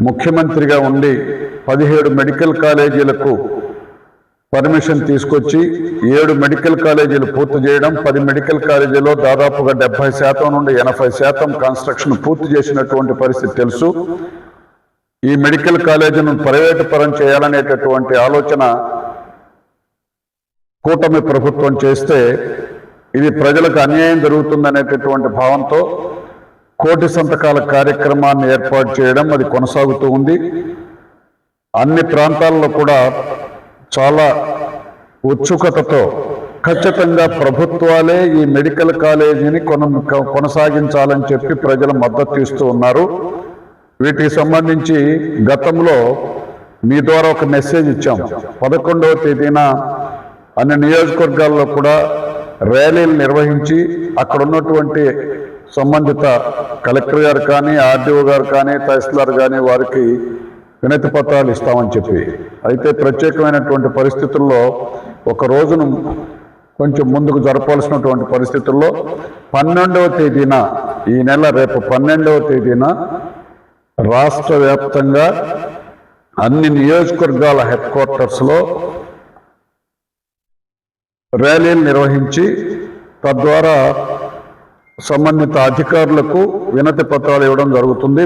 ముఖ్యమంత్రిగా ఉండి పదిహేడు మెడికల్ కాలేజీలకు పర్మిషన్ తీసుకొచ్చి ఏడు మెడికల్ కాలేజీలు పూర్తి చేయడం పది మెడికల్ కాలేజీలో దాదాపుగా డెబ్బై శాతం నుండి ఎనభై శాతం కన్స్ట్రక్షన్ పూర్తి చేసినటువంటి పరిస్థితి తెలుసు. ఈ మెడికల్ కాలేజీను ప్రైవేటు పరం చేయాలనేటటువంటి ఆలోచన కూటమి ప్రభుత్వం చేస్తే ఇది ప్రజలకు అన్యాయం జరుగుతుందనేటటువంటి భావంతో కోటి సంతకాల కార్యక్రమాన్ని ఏర్పాటు చేయడం అది కొనసాగుతూ ఉంది. అన్ని ప్రాంతాల్లో కూడా చాలా ఉత్సుకతతో ఖచ్చితంగా ప్రభుత్వాలే ఈ మెడికల్ కాలేజీని కొన కొనసాగించాలని చెప్పి ప్రజలు మద్దతు ఇస్తూ ఉన్నారు. వీటికి సంబంధించి గతంలో మీ ద్వారా ఒక మెసేజ్ ఇచ్చాం. పదకొండవ తేదీన అన్ని నియోజకవర్గాల్లో కూడా ర్యాలీలు నిర్వహించి అక్కడ ఉన్నటువంటి సంబంధిత కలెక్టర్ గారు కానీ ఆర్డీఓ గారు కానీ తహసీల్దార్ కానీ వారికి వినతి పత్రాలు ఇస్తామని చెప్పి. అయితే ప్రత్యేకమైనటువంటి పరిస్థితుల్లో ఒక రోజును కొంచెం ముందుకు జరపాల్సినటువంటి పరిస్థితుల్లో పన్నెండవ తేదీన ఈ నెల రేపు పన్నెండవ తేదీన రాష్ట్ర వ్యాప్తంగా అన్ని నియోజకవర్గాల హెడ్ క్వార్టర్స్లో ర్యాలీలు నిర్వహించి తద్వారా సంబంధిత అధికారులకు వినతి పత్రాలు ఇవ్వడం జరుగుతుంది.